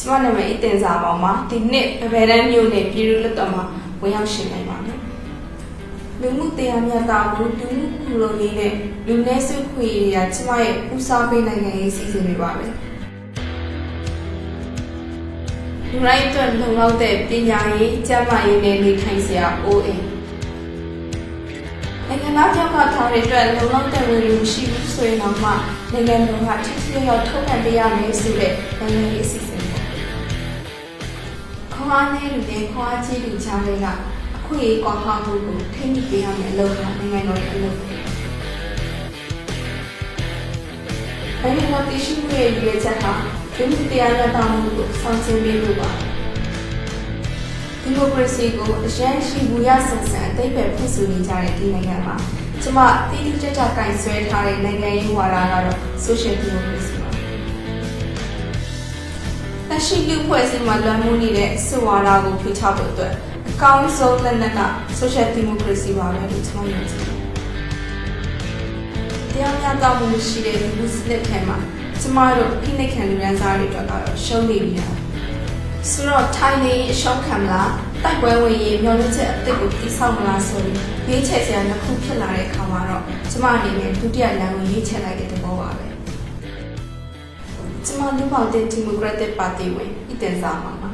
ကျမနာမည်အတင်စာပေါင်းမှာဒီနှစ်ဗဗယ်တန်းမြို့နယ်ပြည်သူ့လွှတ်တော်မှာဝင်ရောက်ရှင်နိုင်ပါမယ်လူမှုတရားမျှတမှုလူမှုကူလုံရေးနဲ့လူနည်းစုခွင့်ရကျမရဲ့ဦးစားပေးနိုင်ငံရေးစီစဉ်တွေပါပဲလူတိုင်းအတွက်လုံလောက်တဲ့ပညာရေးကျန်းမာရေးနဲ့နေထိုင်စရာအိုးအိမ်နိုင်ငံသားကြောက်ကထားတဲ့အတွက်လုံလောက်တဲ့ဝင်လူရှိဘူးဆိုရင်တော့မှနိုင်ငံတော်ကထိထိရောက်ထုတ်ပြန်ပေးရမယ်ဆိုတဲ့နိုင်ငံရေးအစီအစဉ်ပေါ့ ခွာနေလူတွေခွာကြီးလူချားတွေကအခွင့်အရေးကွာဟမှုကိုထိန်းပေးရမယ်လို့ဟာနိုင်ငံတော်ရဲ့အလုပ်ပဲ။အဲဒီတော့တရှိမှုရဲ့ရည်ရွယ်ချက်ဟာဒီမှုတရားမျှတမှုကိုဆောင်ကျဉ်ပေးလို့ပါ။ဒီမိုကရေစီကိုအရန်ရှိဘူးရဆန်ဆန်အသိပ္ပယ်ဖြစ်ဆိုနေကြတဲ့ဒီနိုင်ငံမှာကျမတိတိကျကျကင်ဆွဲထားတဲ့နိုင်ငံရေးဝါဒကတော့ social democracy ပါ။ လက်ရှိလူဖွဲ့စည်းမှာလွှမ်းမိုးနေတဲ့စစ်ဝါဒကိုဖိချဖို့အတွက်အကောင်းဆုံးလက်နက်က social democracy ပါပဲလို့ကျွန်တော်ယုံကြည်တယ်။တရားမျှတမှုရှိတဲ့ဒီလူစနစ်ထဲမှာကျမတို့ဖိနှိပ်ခံလူရန်စားတွေအတွက်ကတော့ရှုံးနေပြီလား။ဆိုတော့ထိုင်နေအရှုံးခံမလားတိုက်ပွဲဝင်ရင်မျောလင့်ချက်အသစ်ကိုတိဆောက်မလားဆိုပြီးရွေးချယ်စရာတစ်ခုဖြစ်လာတဲ့အခါမှာတော့ကျမအနေနဲ့ဒုတိယလမ်းကိုရွေးချယ်လိုက်တဲ့သဘောပါပဲ။ ကျမလူပေါင်းတဲ့ဒီမိုကရက်တစ်ပါတီဝင်အတန်စာမှာပါ